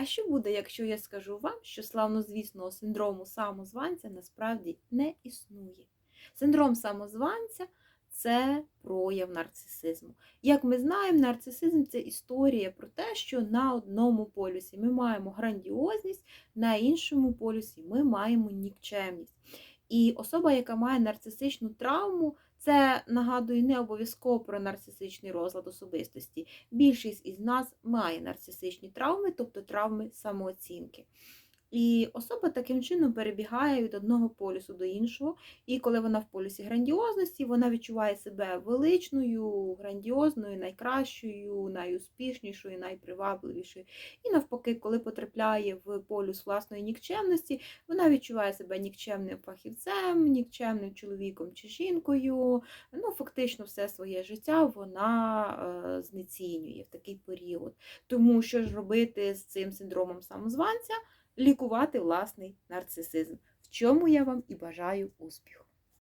А що буде, якщо я скажу вам, що славнозвісного синдрому самозванця насправді не існує? Синдром самозванця це прояв нарцисизму. Як ми знаємо, нарцисизм це історія про те, що на одному полюсі ми маємо грандіозність, на іншому полюсі ми маємо нікчемність. І особа, яка має нарцисичну травму, це нагадує не обов'язково про нарцисичний розлад особистості. Більшість із нас має нарцисичні травми, тобто травми самооцінки. І особа таким чином перебігає від одного полюсу до іншого, і коли вона в полюсі грандіозності, вона відчуває себе величною, грандіозною, найкращою, найуспішнішою, найпривабливішою. І навпаки, коли потрапляє в полюс власної нікчемності, вона відчуває себе нікчемним фахівцем, нікчемним чоловіком чи жінкою. Ну, фактично, все своє життя вона е, знецінює в такий період. Тому що ж робити з цим синдромом самозванця? Лікувати власний нарцисизм, в чому я вам і бажаю успіху.